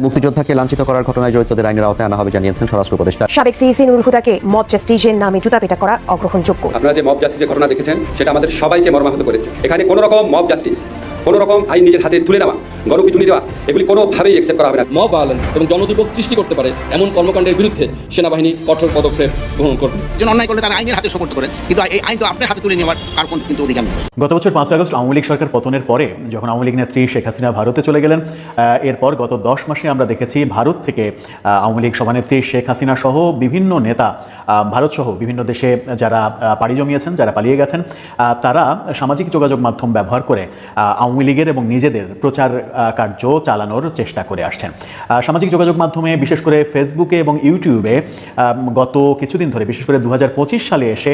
মুক্তিযোদ্ধাকে লাঞ্ছিত করার ঘটনায় জড়িতদের আইনের আওতায় আনা হবে জানিয়েছেন স্বরাষ্ট্র উপদেষ্টা। সাবেক সিইসি নুরুল হুদাকে মব জাস্টিসের নামে জুতাপেটা করা অগ্রহণযোগ্য। আপনারা যে মব জাস্টিসের ঘটনা দেখেছেন সেটা আমাদের সবাইকে মর্মাহত করেছে। এখানে কোনো রকম মব জাস্টিস কোনো রকম আইন নিজের হাতে তুলে নেওয়া গণপিটুনি দেওয়া এগুলি কোনোভাবেই অ্যাকসেপ্ট করা হবে না। মব ভায়োলেন্স এবং জনদুর্ভোগ সৃষ্টি করতে পারে এমন কর্মকাণ্ডের বিরুদ্ধে সেনাবাহিনী কঠোর পদক্ষেপ গ্রহণ করবে। একজন অন্যায় করলে তারা আইনের হাতে সোপর্দ করেন কিন্তু এই আইন তো আপনার হাতে তুলে নেওয়ার কার কোন কিন্তু অধিকার নেই। গত বছর পাঁচ আগস্ট আওয়ামী লীগ সরকার পতনের পরে যখন আওয়ামী লীগ নেত্রী শেখ হাসিনা ভারতে চলে গেলেন আহ, এরপর গত দশ মাসে আমরা দেখেছি ভারত থেকে আহ, আওয়ামী লীগ সভানেত্রী শেখ হাসিনা সহ বিভিন্ন নেতা আহ, ভারত সহ বিভিন্ন দেশে যারা আহ, পাড়ি জমিয়েছেন যারা পালিয়ে গেছেন তারা সামাজিক যোগাযোগ মাধ্যম ব্যবহার করে আহ, আওয়ামী লীগের এবং নিজেদের প্রচার কার্য চালানোর চেষ্টা করে আসছেন। সামাজিক যোগাযোগ মাধ্যমে, বিশেষ করে ফেসবুকে এবং ইউটিউবে গত কিছুদিন ধরে, বিশেষ করে দুহাজার পঁচিশ সালে এসে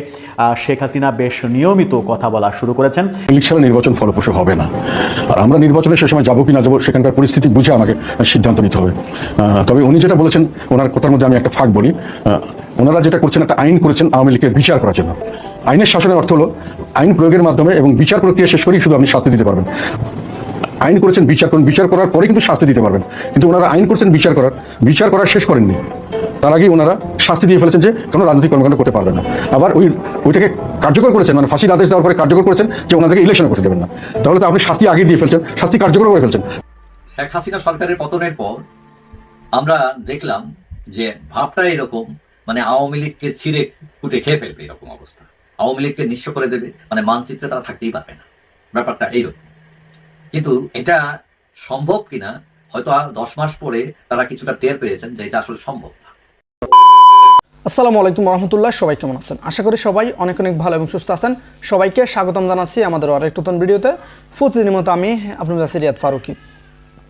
শেখ হাসিনা বেশ নিয়মিত কথা বলা শুরু করেছেন। ছাড়া নির্বাচন ফলপ্রসূ হবে না। আর আমরা নির্বাচনে সে সময় যাব কি না যাব, সেখানকার পরিস্থিতি বুঝে আমাকে সিদ্ধান্ত নিতে হবে। তবে উনি যেটা বলেছেন, ওনার কথার মধ্যে আমি একটা ফাঁক বলি। ওনারা যেটা করছেন, একটা আইন করেছেন আওয়ামী লীগের বিচার করার জন্য। আইনের শাসনের অর্থ হলো, আইন প্রয়োগের মাধ্যমে এবং বিচার প্রক্রিয়া শেষ করেই শুধু আপনি শাস্তি দিতে পারবেন। আইন করেছেন বিচার করুন, বিচার করার পরে কিন্তু শাস্তি দিতে পারবেন। কিন্তু ওনারা আইন করছেন, বিচার করার বিচার করার শেষ করেননি। তার আগেই ওনারা শাস্তি দিয়ে ফেলেছেন যে, কোনো রাজনৈতিক কর্মকাণ্ড করতে পারবেন না। আবার ওই, ওইটাকে কার্যকর করেছেন মানে ফাঁসির আদেশ দেওয়ার পরে কার্যকর করেছেন যে ওনাদেরকে ইলেকশন করতে দেবেন না। তাহলে তো আপনি শাস্তি আগে দিয়ে ফেলছেন, শাস্তি কার্যকর করে ফেলছেন। শেখ হাসিনা সরকারের পতনের পর আমরা দেখলাম যে, ভাবটা এরকম মানে আওয়ামী লীগকে ছিঁড়ে কুটে খেয়ে ফেলবে এরকম অবস্থা। আওয়ামী লীগকে নিঃস্ব করে দেবে মানে মানচিত্রে তারা থাকতেই পারবে না। ব্যাপারটা এইরকম। কিন্তু এটা সম্ভব কিনা, হয়তো আর দশ মাস পরে তারা কিছুটা টের পেয়েছেন যে এটা আসলে সম্ভব না। আসসালামু আলাইকুম রহমতুল্লাহ সবাই কেমন আছেন? আশা করি সবাই অনেক অনেক ভালো এবং সুস্থ আছেন। সবাইকে স্বাগতম জানাচ্ছি আমাদের আরেক নতুন ভিডিওতে। প্রতিদিনের মতো আমি আপনার কাছে রিয়াদ ফারুকি।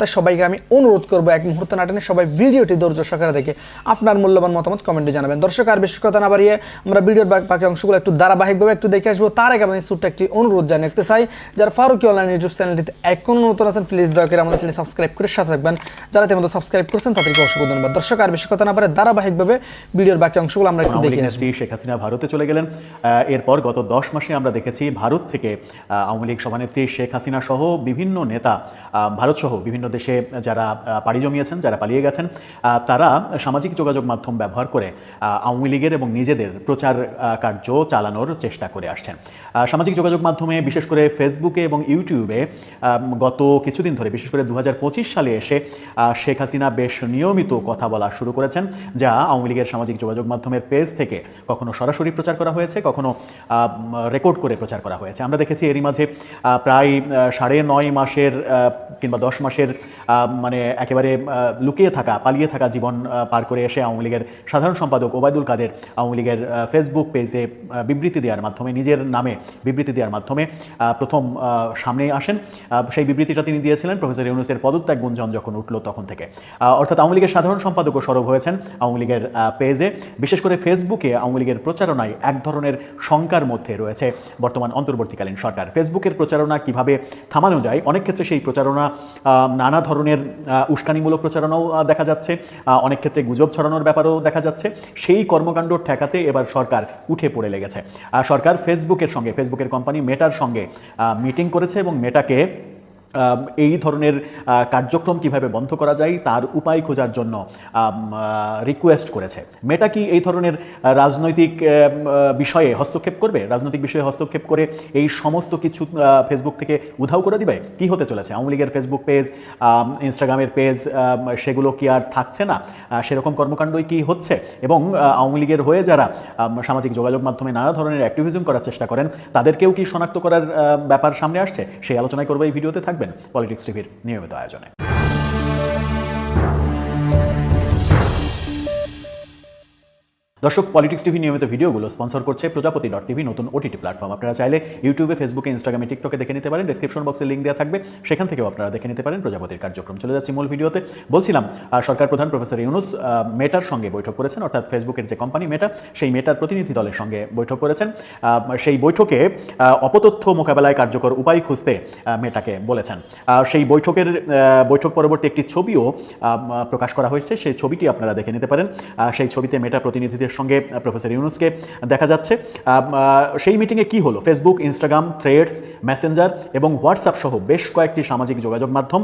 তাই সবাইকে আমি অনুরোধ করব এক মুহূর্তে নাটনে সবাই ভিডিওটি ধৈর্য সহকারে দেখে আপনার মূল্যবান মতামত কমেন্টে জানাবেন। দর্শক আর বেশি কথা না বাড়িয়ে আমরা ভিডিওর বাকি অংশগুলো একটু ধারাবাহিকভাবে একটু দেখে আসব। তার আগে আমাদের ছোট্ট একটি অনুরোধ জানিয়ে রাখতে চাই যারা ফারুকি অনলাইন ইউটিউব চ্যানেলটিতে এখনও নতুন আছেন প্লিজ দয়া করে আমাদের চ্যানেল সাবস্ক্রাইব করে সাথে থাকবেন। যারা ইতিমধ্যে সাবস্ক্রাইব করছেন তাদেরকে অসংখ্য ধন্যবাদ। দর্শক আর বেশি কথা না পারে ধারাবাহিকভাবে ভিডিওর বাকি অংশগুলো আমরা একটু দেখে আসব। শেখ হাসিনা ভারতে চলে গেলেন। এরপর গত দশ মাসে আমরা দেখেছি ভারত থেকে আওয়ামী লীগ সভানেত্রী শেখ হাসিনা সহ বিভিন্ন নেতা ভারত সহ বিভিন্ন দেশে যারা পাড়ি জমিয়েছেন, যারা পালিয়ে গেছেন তারা সামাজিক যোগাযোগ মাধ্যম ব্যবহার করে আওয়ামী লীগের এবং নিজেদের প্রচার কার্য চালানোর চেষ্টা করে আসছেন। সামাজিক যোগাযোগ মাধ্যমে বিশেষ করে ফেসবুকে এবং ইউটিউবে গত কিছুদিন ধরে, বিশেষ করে দু হাজার পঁচিশ সালে এসে শেখ হাসিনা বেশ নিয়মিত কথা বলা শুরু করেছেন, যা আওয়ামী লীগের সামাজিক যোগাযোগ মাধ্যমের পেজ থেকে কখনো সরাসরি প্রচার করা হয়েছে, কখনো রেকর্ড করে প্রচার করা হয়েছে। আমরা দেখেছি এরই মাঝে প্রায় সাড়ে নয় মাসের কিংবা দশ মাসের ser মানে একেবারে লুকিয়ে থাকা, পালিয়ে থাকা জীবন পার করে এসে আওয়ামী লীগের সাধারণ সম্পাদক ওবায়দুল কাদের আওয়ামী লীগের ফেসবুক পেজে বিবৃতি দেওয়ার মাধ্যমে, নিজের নামে বিবৃতি দেওয়ার মাধ্যমে প্রথম সামনে আসেন। সেই বিবৃতিটা তিনি দিয়েছিলেন। প্রফেসর ইউনুসের পদত্যাগ গুঞ্জন যখন উঠল তখন থেকে। অর্থাৎ আওয়ামী লীগের সাধারণ সম্পাদকও সরব হয়েছেন আওয়ামী লীগের পেজে বিশেষ করে ফেসবুকে আওয়ামী লীগের প্রচারণায় এক ধরনের শঙ্কার মধ্যে রয়েছে বর্তমান অন্তর্বর্তীকালীন সরকার। ফেসবুকের প্রচারণা কীভাবে থামানো যায়? অনেক ক্ষেত্রে সেই প্রচারণা নানা ধরনের আহ, উস্কানিমূলক প্রচারণাও দেখা যাচ্ছে। অনেক ক্ষেত্রে গুজব ছড়ানোর ব্যাপারও দেখা যাচ্ছে। সেই কর্মকাণ্ড ঠেকাতে এবার সরকার উঠে পড়ে লেগেছে। সরকার ফেসবুকের সঙ্গে ফেসবুকের কোম্পানি মেটার সঙ্গে মিটিং করেছে এবং মেটাকে এই ধরনের কার্যক্রম কীভাবে বন্ধ করা যায় তার উপায় খোঁজার জন্য রিকোয়েস্ট করেছে। মেটা কি এই ধরনের রাজনৈতিক বিষয়ে হস্তক্ষেপ করবে? রাজনৈতিক বিষয়ে হস্তক্ষেপ করে এই সমস্ত কিছু ফেসবুক থেকে উধাও করে দিবে? কি হতে চলেছে? আওয়ামী লীগের ফেসবুক পেজ ইনস্টাগ্রামের পেজ সেগুলো কি আর থাকছে না? সেরকম কর্মকাণ্ডই কি হচ্ছে? এবং আওয়ামী লীগের হয়ে যারা সামাজিক যোগাযোগ মাধ্যমে নানা ধরনের অ্যাক্টিভিজম করার চেষ্টা করেন, তাদেরকেও কি শনাক্ত করার ব্যাপার সামনে আসছে? সেই আলোচনায় করব এই ভিডিওতে থাকবেন পলিটিক্স টিভির নিয়মিত আয়োজনে। দর্শক পলিটিক্স টিভি নিয়মিত ভিডিওগুলো স্পন্সর করছে প্রজাপতি ডট টিভি নতুন ওটিটি প্ল্যাটফর্ম আপনারা চাইলে ইউটিউবে ফেসবুকে ইনস্টাগ্রামে টিকটকে দেখে নিতে পারেন। ডেসক্রিপশন বক্সে লিঙ্ক দেওয়া থাকবে। সেখান থেকেও আপনারা দেখে নিতে পারেন প্রজাপতির কার্যক্রম। চলে যাচ্ছি মূল ভিডিওতে। বলছিলাম সরকার প্রধান প্রফেসর ইউনুস মেটার সঙ্গে বৈঠক করেছেন। অর্থাৎ ফেসবুকের যে কোম্পানি মেটা সেই মেটার প্রতিনিধি দলের সঙ্গে বৈঠক করেছেন। সেই বৈঠকে অপতথ্য মোকাবেলায় কার্যকর উপায় খুঁজতে মেটাকে বলেছেন। সেই বৈঠকের বৈঠক পরবর্তী একটি ছবিও প্রকাশ করা হয়েছে। সেই ছবিটি আপনারা দেখে নিতে পারেন। সেই ছবিতে মেটা প্রতিনিধিদের সঙ্গে প্রফেসর ইউনুসকে দেখা যাচ্ছে। সেই মিটিংয়ে কি হলো? ফেসবুক ইনস্টাগ্রাম থ্রেডস মেসেঞ্জার এবং হোয়াটসঅ্যাপ সহ বেশ কয়েকটি সামাজিক যোগাযোগ মাধ্যম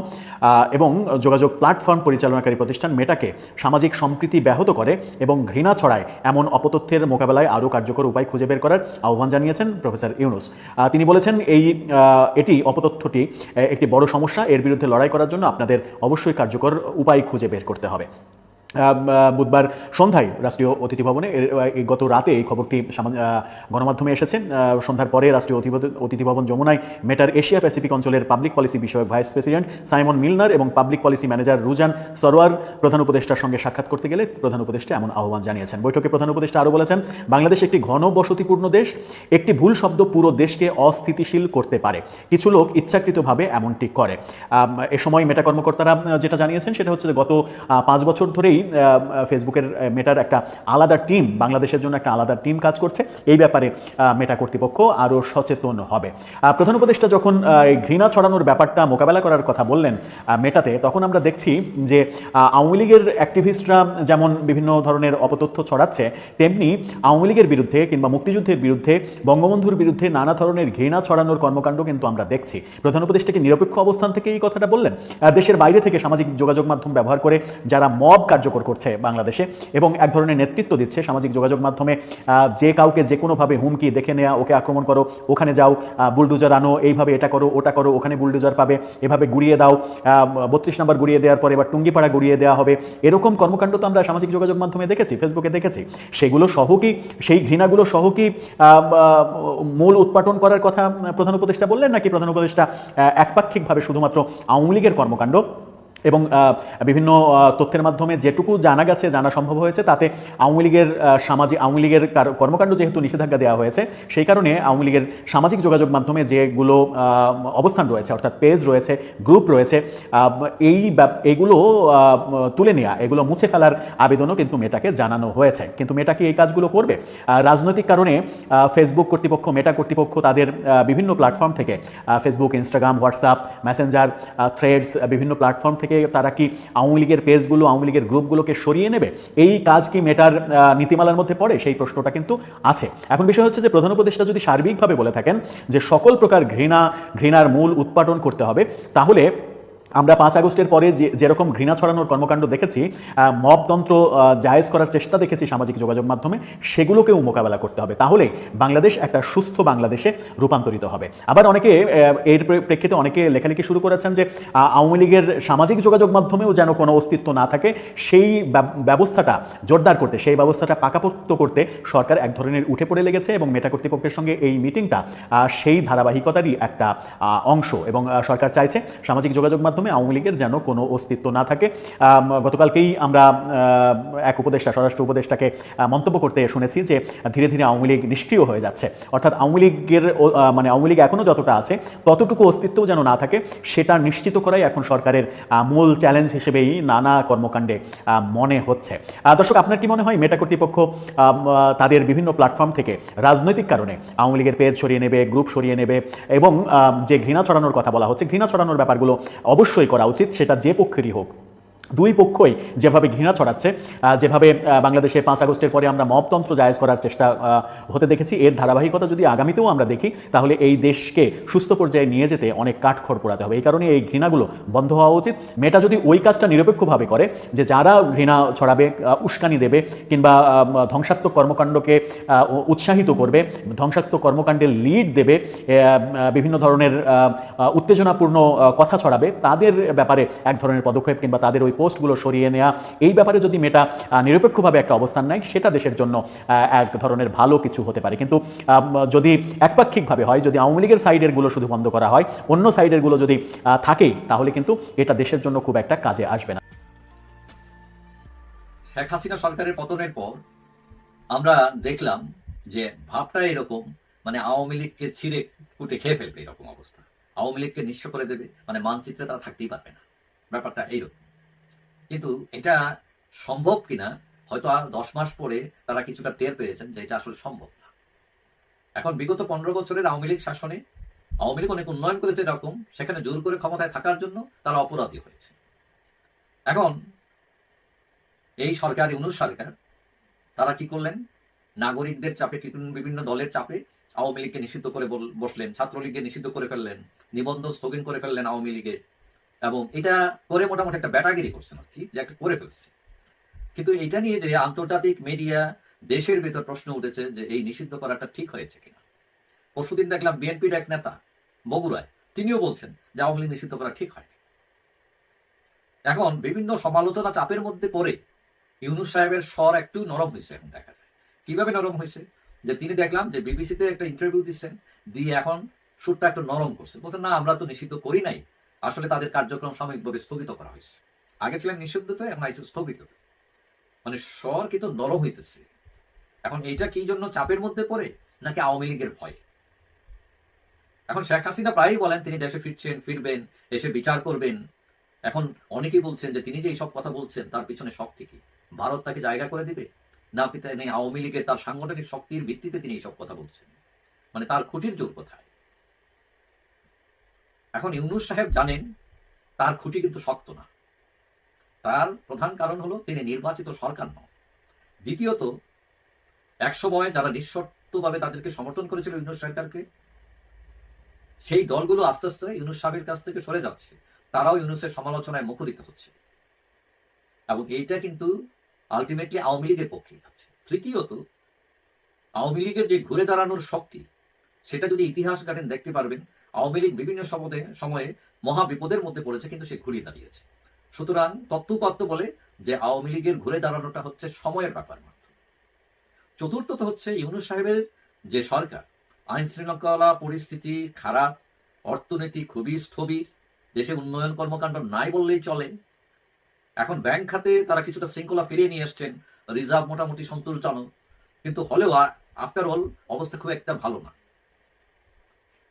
এবং যোগাযোগ প্ল্যাটফর্ম পরিচালনাকারী প্রতিষ্ঠান মেটাকে সামাজিক সম্প্রীতি ব্যাহত করে এবং ঘৃণা ছড়ায় এমন অপতথ্যের মোকাবেলায় আরও কার্যকর উপায় খুঁজে বের করার আহ্বান জানিয়েছেন প্রফেসর ইউনুস। তিনি বলেছেন, এই এটি অপতথ্যটি একটি বড় সমস্যা। এর বিরুদ্ধে লড়াই করার জন্য আপনাদের অবশ্যই কার্যকর উপায় খুঁজে বের করতে হবে। বুধবার সন্ধ্যায় রাষ্ট্রীয় অতিথি ভবনে গত রাতে এই খবরটি গণমাধ্যমে এসেছে। সন্ধ্যার পরে রাষ্ট্রীয় অতিথি- ভবন যমুনায় মেটার এশিয়া প্যাসিফিক অঞ্চলের পাবলিক পলিসি বিষয়ক ভাইস প্রেসিডেন্ট সাইমন মিলনার এবং public policy manager Ruzan Sarwar প্রধান উপদেষ্টার সঙ্গে সাক্ষাৎ করতে গেলে প্রধান উপদেষ্টা এমন আহ্বান জানিয়েছেন। বৈঠকে প্রধান উপদেষ্টা আরও বলেছেন, বাংলাদেশ একটি ঘন বসতিপূর্ণ দেশ, একটি ভুল শব্দ পুরো দেশকে অস্থিতিশীল করতে পারে। কিছু লোক ইচ্ছাকৃতভাবে এমনটি করে। এ সময় মেটা কর্মকর্তারা যেটা জানিয়েছেন, সেটা হচ্ছে গত পাঁচ বছর ধরেই ফেসবুকের মেটার একটা আলাদা টিম বাংলাদেশের জন্য একটা আলাদা টিম কাজ করছে। এই ব্যাপারে মেটা কর্তৃপক্ষ আরও সচেতন হবে। প্রধান উপদেষ্টা যখন ঘৃণা ছড়ানোর ব্যাপারটা মোকাবেলা করার কথা বললেন মেটাতে তখন আমরা দেখছি যে আওয়ামী লীগের অ্যাক্টিভিস্টরা যেমন বিভিন্ন ধরনের অপতথ্য ছড়াচ্ছে, তেমনি আওয়ামী লীগের বিরুদ্ধে কিংবা মুক্তিযুদ্ধের বিরুদ্ধে, বঙ্গবন্ধুর বিরুদ্ধে নানা ধরনের ঘৃণা ছড়ানোর কর্মকাণ্ড কিন্তু আমরা দেখছি। প্রধান উপদেষ্টাকে নিরপেক্ষ অবস্থান থেকে এই কথাটা বললেন? দেশের বাইরে থেকে সামাজিক যোগাযোগ মাধ্যম ব্যবহার করে যারা মব কার্যকর করছে বাংলাদেশে এবং এক ধরনের নেতৃত্ব দিচ্ছে সামাজিক যোগাযোগ মাধ্যমে যে কাউকে যে কোনোভাবে হুমকি দেখে নেওয়া ওকে আক্রমণ করো, ওখানে যাও বুলডোজার আনো, এইভাবে এটা করো, ওটা করো, ওখানে বুলডোজার পাবে, এভাবে গুড়িয়ে দাও বত্রিশ নম্বর গুড়িয়ে দেওয়ার পরে এবার টুঙ্গিপাড়া গুড়িয়ে দেওয়া হবে। এরকম কর্মকাণ্ড তো আমরা সামাজিক যোগাযোগ মাধ্যমে দেখেছি, ফেসবুকে দেখেছি। সেগুলো সহ কি, সেই ঘৃণাগুলো সহ কি মূল উৎপাটন করার কথা প্রধান উপদেষ্টা বললেন, নাকি প্রধান উপদেষ্টা একপাক্ষিকভাবে শুধুমাত্র আওয়ামী লীগের কর্মকাণ্ড? এবং বিভিন্ন তথ্যের মাধ্যমে যেটুকু জানা গেছে, জানা সম্ভব হয়েছে, তাতে আওয়ামী লীগের সামাজিক আওয়ামী লীগের কার- কর্মকাণ্ড যেহেতু নিষেধাজ্ঞা দেওয়া হয়েছে, সেই কারণে আওয়ামী লীগের সামাজিক যোগাযোগ মাধ্যমে যেগুলো অবস্থান রয়েছে, অর্থাৎ পেজ রয়েছে গ্রুপ রয়েছে এই এইগুলো তুলে নেওয়া এগুলো মুছে ফেলার আবেদনও কিন্তু মেটাকে জানানো হয়েছে। কিন্তু মেটা কি এই কাজগুলো করবে? রাজনৈতিক কারণে ফেসবুক কর্তৃপক্ষ মেটা কর্তৃপক্ষ তাদের বিভিন্ন প্ল্যাটফর্ম থেকে Facebook Instagram WhatsApp Messenger Threads বিভিন্ন প্ল্যাটফর্ম থেকে তারা কি আওয়ামী লীগের পেজগুলো, আওয়ামী লীগের গ্রুপগুলোকে সরিয়ে নেবে? এই কাজ কি মেটার নীতিমালার মধ্যে পড়ে? সেই প্রশ্নটা কিন্তু আছে। এখন বিষয় হচ্ছে যে প্রধান উপদেষ্টা যদি সার্বিকভাবে বলে থাকেন যে সকল প্রকার ঘৃণা, ঘৃণার মূল উৎপাদন করতে হবে, তাহলে আমরা পাঁচ আগস্টের পরে যে যেরকম ঘৃণা ছড়ানোর কর্মকাণ্ড দেখেছি আহ, মবতন্ত্র জায়েজ করার চেষ্টা দেখেছি সামাজিক যোগাযোগ মাধ্যমে সেগুলোকেও মোকাবেলা করতে হবে। তাহলে বাংলাদেশ একটা সুস্থ বাংলাদেশে রূপান্তরিত হবে। আবার অনেকে এর প্রেক্ষিতে অনেকে লেখালেখি শুরু করেছেন যে আওয়ামী লীগের সামাজিক যোগাযোগ মাধ্যমেও যেন কোনো অস্তিত্ব না থাকে সেই ব্যবস্থাটা জোরদার করতে সেই ব্যবস্থাটা পাকাপোক্ত করতে সরকার এক ধরনের উঠে পড়ে লেগেছে এবং মেটা কর্তৃপক্ষের সঙ্গে এই মিটিংটা সেই ধারাবাহিকতারই একটা অংশ। এবং সরকার চাইছে সামাজিক যোগাযোগ মাধ্যমে আওয়ামী লীগের যেন কোনো অস্তিত্ব না থাকে। গতকালকেই আমরা এক উপদেষ্টা, স্বরাষ্ট্র উপদেষ্টাকে মন্তব্য করতে শুনেছি যে ধীরে ধীরে আওয়ামী লীগ নিষ্ক্রিয় হয়ে যাচ্ছে। অর্থাৎ আওয়ামী লীগের মানে আওয়ামী লীগ এখনও যতটা আছে, ততটুকু অস্তিত্বও যেন না থাকে, সেটা নিশ্চিত করাই এখন সরকারের মূল চ্যালেঞ্জ হিসেবেই নানা কর্মকাণ্ডে মনে হচ্ছে। দর্শক, আপনার কি মনে হয়, মেটা কর্তৃপক্ষ তাদের বিভিন্ন প্ল্যাটফর্ম থেকে রাজনৈতিক কারণে আওয়ামী লীগের পেজ সরিয়ে নেবে গ্রুপ সরিয়ে নেবে এবং যে ঘৃণা ছড়ানোর কথা বলা হচ্ছে, ঘৃণা ছড়ানোর ব্যাপারগুলো অবশ্যই করা উচিত সেটা যে পক্ষেরই হোক। দুই পক্ষই যেভাবে ঘৃণা ছড়াচ্ছে যেভাবে বাংলাদেশে পাঁচ আগস্টের পরে আমরা মবতন্ত্র জায়েজ করার চেষ্টা হতে দেখেছি, এর ধারাবাহিকতা যদি আগামীতেও আমরা দেখি, তাহলে এই দেশকে সুস্থ পর্যায়ে নিয়ে যেতে অনেক কাঠখড় পোড়াতে হবে। এই কারণে এই ঘৃণাগুলো বন্ধ হওয়া উচিত। মেয়েটা যদি ওই কাজটা নিরপেক্ষভাবে করে, যে যারা ঘৃণা ছড়াবে উস্কানি দেবে, কিংবা ধ্বংসাত্মক কর্মকাণ্ডকে উৎসাহিত করবে, ধ্বংসাত্মক কর্মকাণ্ডের লিড দেবে বিভিন্ন ধরনের উত্তেজনাপূর্ণ কথা ছড়াবে, তাদের ব্যাপারে এক ধরনের পদক্ষেপ কিংবা তাদের ওই পোস্টগুলো সরিয়ে নেওয়া এই ব্যাপারে যদি মেটা নিরপেক্ষভাবে একটা অবস্থান নেয়, সেটা দেশের জন্য এক ধরনের ভালো কিছু হতে পারে। কিন্তু যদি একপাক্ষিকভাবে হয়, যদি আওয়ামী লীগের সাইডেরগুলো শুধু বন্ধ করা হয়, অন্য সাইডেরগুলো যদি থাকে, তাহলে কিন্তু এটা দেশের জন্য খুব একটা কাজে আসবে না। শেখ হাসিনা সরকারের পতনের পর আমরা দেখলাম যে ভাবটা এরকম মানে আওয়ামী লীগকে ছিঁড়ে কুটে খেয়ে ফেলবে এরকম অবস্থা। আওয়ামী লীগকে নিঃস্ব করে দেবে মানে মানচিত্রে তারা থাকতেই পারবে না। ব্যাপারটা এইরকম। কিন্তু এটা সম্ভব কিনা, হয়তো দশ মাস পরে তারা কিছুটা টের পেয়েছেন যে এটা আসলে সম্ভব না। এখন বিগত পনেরো বছরের আওয়ামী লীগ শাসনে, আওয়ামী লীগ অনেক উন্নয়ন করেছে এরকম, সেখানে জোর করে ক্ষমতায় থাকার জন্য তারা অপরাধী হয়েছে। এখন এই সরকার, ইউনুস সরকার, তারা কি করলেন? নাগরিকদের চাপে, বিভিন্ন- বিভিন্ন দলের চাপে আওয়ামী লীগকে নিষিদ্ধ করে বসলেন, ছাত্রলীগকে নিষিদ্ধ করে ফেললেন, নিবন্ধন স্থগিত করে ফেললেন আওয়ামী লীগের এবং এটা করে মোটামুটি একটা ব্যাটাগিরি করছেন আর কি, যে একটা করে ফেলছে। কিন্তু এটা নিয়ে যে আন্তর্জাতিক মিডিয়া দেশের ভেতর প্রশ্ন উঠেছে যে এই নিষিদ্ধ করাটা ঠিক হয়েছে কিনা। পরশুদিন দেখলাম বিএনপির এক নেতা, বগুড়ায়, তিনিও বলছেন যে আওয়ামী লীগ নিষিদ্ধ করা ঠিক হয়নি। এখন বিভিন্ন সমালোচনা চাপের মধ্যে পড়ে ইউনুস সাহেবের স্বর একটু নরম হয়েছে এখন দেখা যায়। কীভাবে নরম হয়েছে? যে তিনি দেখলাম যে বিবিসিতে একটা ইন্টারভিউ দিচ্ছেন, দিয়ে এখন সুরটা একটু নরম করছে। বলছেন না, আমরা তো নিষিদ্ধ করি নাই। আসলে তাদের কার্যক্রম সাময়িকভাবে স্থগিত করা হয়েছে। আগে ছিলেন নিষিদ্ধ তো এখন আইসে স্থগিত। মানে স্বর কিন্তু নরম হইতেছে। এখন এইটা কি জন্য চাপের মধ্যে পড়ে, নাকি আওয়ামী লীগের ভয়? এখন শেখ হাসিনা প্রায়ই বলেন, তিনি দেশে ফিরছেন, ফিরবেন এসে বিচার করবেন। এখন অনেকেই বলছেন যে তিনি যে এইসব কথা বলছেন, তার পিছনে শক্তি কি? ভারত তাকে জায়গা করে দিবে? না কি তিনি আওয়ামী লীগের তার সাংগঠনিক শক্তির ভিত্তিতে তিনি এইসব কথা বলছেন? মানে তার খুঁটির জোর কোথায়? এখন ইউনুস সাহেব জানেন তার খুঁটি কিন্তু শক্ত না। তার প্রধান কারণ হলো তিনি নির্বাচিত সরকার নন। দ্বিতীয়ত একসময় যারা নিঃশর্তভাবে তাদেরকে সমর্থন করেছিল ইউনুস সরকারকে, সেই দলগুলো আস্তে আস্তে ইউনুস সাহেবের কাছ থেকে সরে যাচ্ছে। তারাও ইউনুসের সমালোচনায় মুখরিত হচ্ছে। এবং এইটা কিন্তু আলটিমেটলি আওয়ামী লীগের পক্ষে যাচ্ছে। তৃতীয়ত, আওয়ামী লীগের যে ঘুরে দাঁড়ানোর শক্তি, সেটা যদি ইতিহাস ঘাটেন দেখতে পারবেন আওয়ামী লীগ বিভিন্ন সময়ে সময়ে মহা বিপদের মধ্যে পড়েছে, কিন্তু সে ঘুরিয়ে দাঁড়িয়েছে। সুতরাং তত্ত্বপাত্য বলে যে আওয়ামী লীগের ঘুরে দাঁড়ানোটা হচ্ছে সময়ের ব্যাপার মাত্র। চতুর্থত হচ্ছে ইউনুস সাহেবের যে সরকার, আইন শৃঙ্খলা পরিস্থিতি খারাপ, অর্থনীতি খুবই স্থবির, দেশে উন্নয়ন কর্মকাণ্ড নাই বললেই চলে। এখন ব্যাংক খাতে তারা কিছুটা শৃঙ্খলা ফিরিয়ে নিয়ে এসছেন, রিজার্ভ মোটামুটি সন্তোষজনক কিন্তু হলেও আফটার অল অবস্থা খুব একটা ভালো না।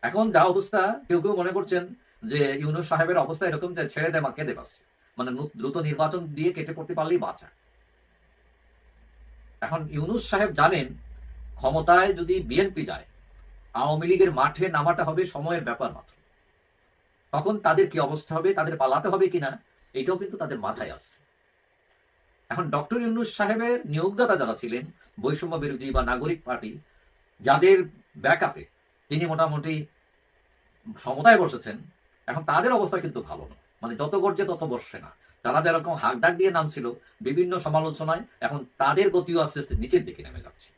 এখন যা অবস্থা, কেউ কেউ মনে করছেন যে ইউনুস সাহেবের অবস্থা এরকম যে ছেড়ে মা কেঁদে পাচ্ছে। মানে দ্রুত নির্বাচন দিয়ে কেটে পড়তে পারলেই বাঁচা। এখন ইউনুস সাহেব জানেন, ক্ষমতায় যদি বিএনপি যায়, আওয়ামী লীগের মাঠে নামাটা হবে সময়ের ব্যাপার মাত্র। তখন তাদের কি অবস্থা হবে, তাদের পালাতে হবে কিনা, এটাও কিন্তু তাদের মাথায় আসছে। এখন ডক্টর ইউনুস সাহেবের নিয়োগদাতা যারা ছিলেন, বৈষম্য বিরোধী বা নাগরিক পার্টি, যাদের ব্যাকআপে তিনি মোটামুটি সমতায় বসেছেন, এখন তাদের অবস্থা কিন্তু ভালো না। মানে যত গর্জে তত বসছে না। তারা যেরকম হাক ডাক দিয়ে নামছিল, বিভিন্ন সমালোচনায় এখন তাদের গতিও আস্তে আস্তে নিচের দিকে নেমে যাচ্ছে।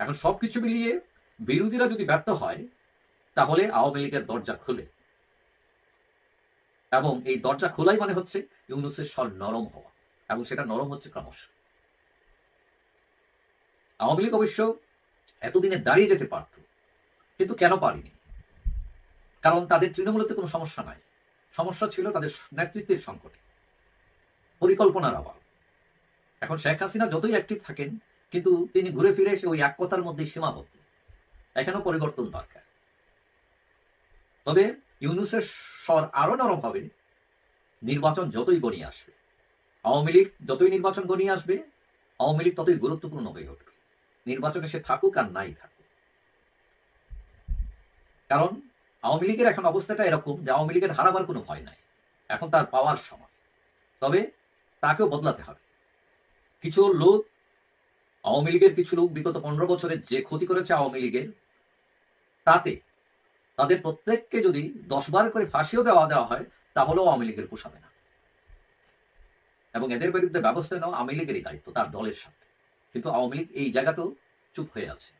এখন সবকিছু মিলিয়ে বিরোধীরা যদি ব্যর্থ হয়, তাহলে আওয়ামী লীগের দরজা খুলে। এবং এই দরজা খোলাই মানে হচ্ছে ইউনুসের স্বর নরম হওয়া, এবং সেটা নরম হচ্ছে ক্রমশ। আওয়ামী লীগ অবশ্য এতদিনে দাঁড়িয়ে যেতে পারত, কিন্তু কেন পারিনি? কারণ তাদের তৃণমূলতে কোনো সমস্যা নাই। সমস্যা ছিল তাদের নেতৃত্বের সংকটে। পরিকল্পনার অভাব। এখন শেখ হাসিনা যতই অ্যাক্টিভ থাকেন, কিন্তু তিনি ঘুরে ফিরে এসে ওই এক কথার মধ্যে সীমাবদ্ধ। এখানেও পরিবর্তন দরকার। তবে ইউনুসের স্বর আরও নরম হবে। নির্বাচন যতই গড়িয়ে আসবে, আওয়ামী লীগ যতই নির্বাচন গড়িয়ে আসবে, আওয়ামী লীগ ততই গুরুত্বপূর্ণ হয়ে উঠবে। নির্বাচনে সে থাকুক আর নাই থাকুক। কারণ আওয়ামী লীগের এখন অবস্থাটা এরকম যে আওয়ামী লীগের হারাবার কোনো ভয় নাই। এখন তার পাওয়ার সময় তবে তাকেও বদলাতে হবে। কিছু লোক, আওয়ামী লীগের কিছু লোক বিগত পনেরো বছরে যে ক্ষতি করেছে আওয়ামী লীগের, তাতে তাদের প্রত্যেককে যদি দশ বার করে ফাঁসিও দেওয়া দেওয়া হয়, তাহলেও আওয়ামী লীগের পোষাবে না। এবং এদের বিরুদ্ধে ব্যবস্থা নেওয়া আওয়ামী লীগেরই দায়িত্ব, তার দলের সাথে। কিন্তু আওয়ামী লীগ এই জায়গাতেও চুপ হয়ে আছে।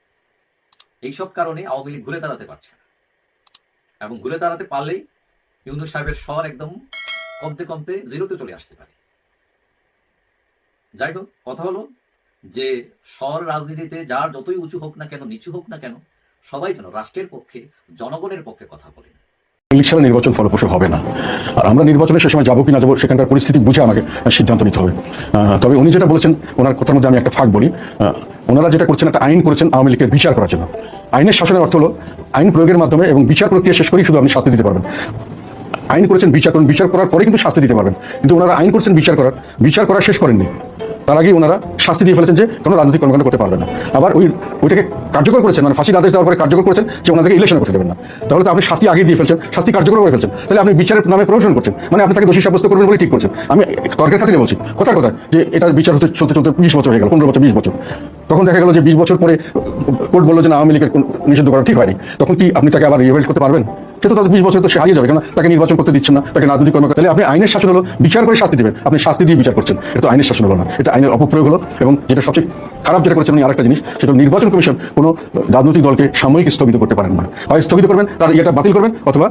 এইসব কারণে আওয়ামী লীগ ঘুরে দাঁড়াতে পারছে এবং ঘুরে দাঁড়াতে পারলেই ইউনুস সাহেবের স্বর একদম কমতে কমতে জিরোতে চলে আসতে পারে। যাই হোক, কথা হলো যে স্বর রাজনীতিতে যার যতই উঁচু হোক না কেন, নিচু হোক না কেন, সবাই যেন রাষ্ট্রের পক্ষে, জনগণের পক্ষে কথা বলেন ইংলিশ সালে নির্বাচন ফলপ্রসূ হবে না। আর আমরা নির্বাচনে সে সময় যাব কি না যাব সেখানকার পরিস্থিতি বুঝে আমাকে সিদ্ধান্ত নিতে হবে। তবে উনি যেটা বলেছেন, ওনার কথার মধ্যে আমি একটা ফাঁক বলি। ওনারা যেটা করছেন, একটা আইন করেছেন আওয়ামী লীগের বিচার করার জন্য। আইনের শাসনের অর্থ হলো, আইন প্রয়োগের মাধ্যমে এবং বিচার প্রক্রিয়া শেষ করেই শুধু আপনি শাস্তি দিতে পারবেন। আইন করেছেন বিচার করুন, বিচার করার পরে কিন্তু শাস্তি দিতে পারবেন। কিন্তু ওনারা আইন করছেন, বিচার করার। বিচার করা শেষ করেননি। তার আগেই ওনারা শাস্তি দিয়ে ফেলেছেন যে কোনো রাজনৈতিক কর্মকাণ্ড করতে পারবে না। আবার ওই ওইটাকে কার্যকর করেছেন মানে ফাঁসির আদেশ দেওয়ার পরে কার্যকর করেছেন যে ওনাদেরকে ইলেকশন করতে দেবেন না। তাহলে তো আপনি শাস্তি আগে দিয়ে ফেলছেন, শাস্তি কার্যকর করে ফেলছেন। তাহলে আপনি বিচারের নামে প্রহসন করছেন মানে আপনি তাকে দোষী সাব্যস্ত করবেন বলে ঠিক করছেন। আমি তর্কের খাতিরে বলছি, কথার কথা, যে এটা বিচার হতে চলতে চলতে বিশ বছর হয়ে গেল, পনেরো বছর, বিশ বছর। তখন দেখা গেল যে বিশ বছর পরে কোর্ট বলল যে না, আওয়ামী লীগের নিষিদ্ধ করা ঠিক হয়নি। তখন কি আপনি তাকে আবার রিভাইজ করতে পারবেন? সে তো তাদের বিশ বছর তো সে হারিয়ে যাবে কেন তাকে নির্বাচন করতে দিচ্ছেন না, তাকে রাজনৈতিক কর্মকর্তা তাহলে আপনি আইনের শাসন হলো বিচার করে শাস্তি দেবেন, আপনি শাস্তি দিয়ে বিচার করছেন। এটা আইনের শাসন হলো না, এটা আইনের অপপ্রয়োগ হলো, এবং যেটা সবচেয়ে খারাপ যেটা করছেন উনি আরেকটা জিনিস, সেটা নির্বাচন কমিশন কোনো রাজনৈতিক দলকে সাময়িক স্থগিত করতে পারেন না। হয় স্থগিত করবেন, তার ইয়েটা বাতিল করবেন, অথবা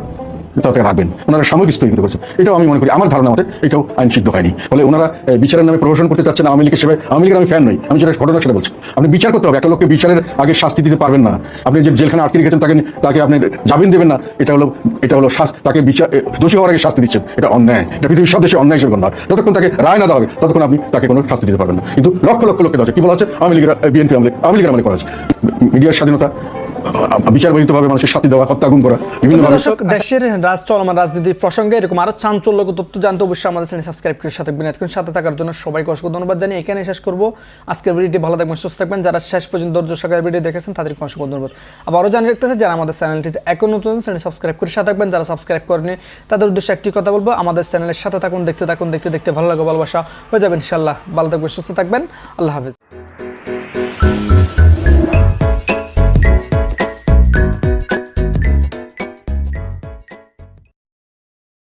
তাতে রাখবেন। ওনারা সাময়িক স্থগিত করছেন এটাও আমি মনে করি, আমার ধারণা মতে এটাও আইন সিদ্ধ হয়নি। ফলে ওনারা বিচারের নামে প্রহসন করতে চাচ্ছেন আওয়ামী লীগের সেবায় আওয়ামী লীগের আমি ফ্যান নই, আমি যেটা ঘটনা সেটা বলছি। আপনি বিচার করতে হবে, একটা লোককে বিচারের আগে শাস্তি দিতে পারবেন না। আপনি যে জেলখানে আটকে রেখেছেন, তাকে তাকে আপনি জামিন দেবেন না, এটা হলো এটা হলো তাকে বিচার দোষী হওয়ার আগে শাস্তি দিচ্ছেন। এটা অন্যায়। এটা পৃথিবীর সব দেশে অন্যায় হিসেবে হয়। যতক্ষণ তাকে রায় না দেওয়া হবে, ততক্ষণ আপনি তাকে কোনো শাস্তি দিতে পারবেন না। কিন্তু লক্ষ লক্ষ লোককে দেওয়া হচ্ছে। কি বলা হচ্ছে? আওয়ামী লীগের বিএনপি আওয়ামী লীগের আমলে করা হচ্ছে। মিডিয়ার স্বাধীনতা বিচার বহিতভাবে মানুষের শাস্তি দেওয়া হত্যা গুম করা বিভিন্ন দেশের রাজ চলমান রাজনীতির প্রসঙ্গে এরকম আরও চাঞ্চল্যকর তথ্য জানতে অবশ্যই আমাদের চ্যানেল সাবস্ক্রাইব করে সাথে থাকবেন। এতক্ষণ সাথে থাকার জন্য সবাইকে অসংখ্য ধন্যবাদ জানিয়ে এখানে শেষ করব। আজকের ভিডিওটি ভালো থাকবেন সুস্থ থাকবেন। যারা শেষ পর্যন্ত ধৈর্য সহকারে ভিডিও দেখেছেন তাদেরকে অসংখ্য ধন্যবাদ। আবারও জানিয়ে রাখতেছে যারা আমাদের চ্যানেলটিতে এখন নতুন চ্যানেল সাবস্ক্রাইব করে সাথে থাকবেন। যারা সাবস্ক্রাইব করেনি তাদের উদ্দেশ্যে একটি কথা বলব আমাদের চ্যানেলের সাথে থাকুন দেখতে থাকুন দেখতে দেখতে ভালো লাগে ভালোবাসা হয়ে যাবে ইনশাল্লাহ ভালো থাকবেন সুস্থ থাকবেন। আল্লাহ হাফিজ।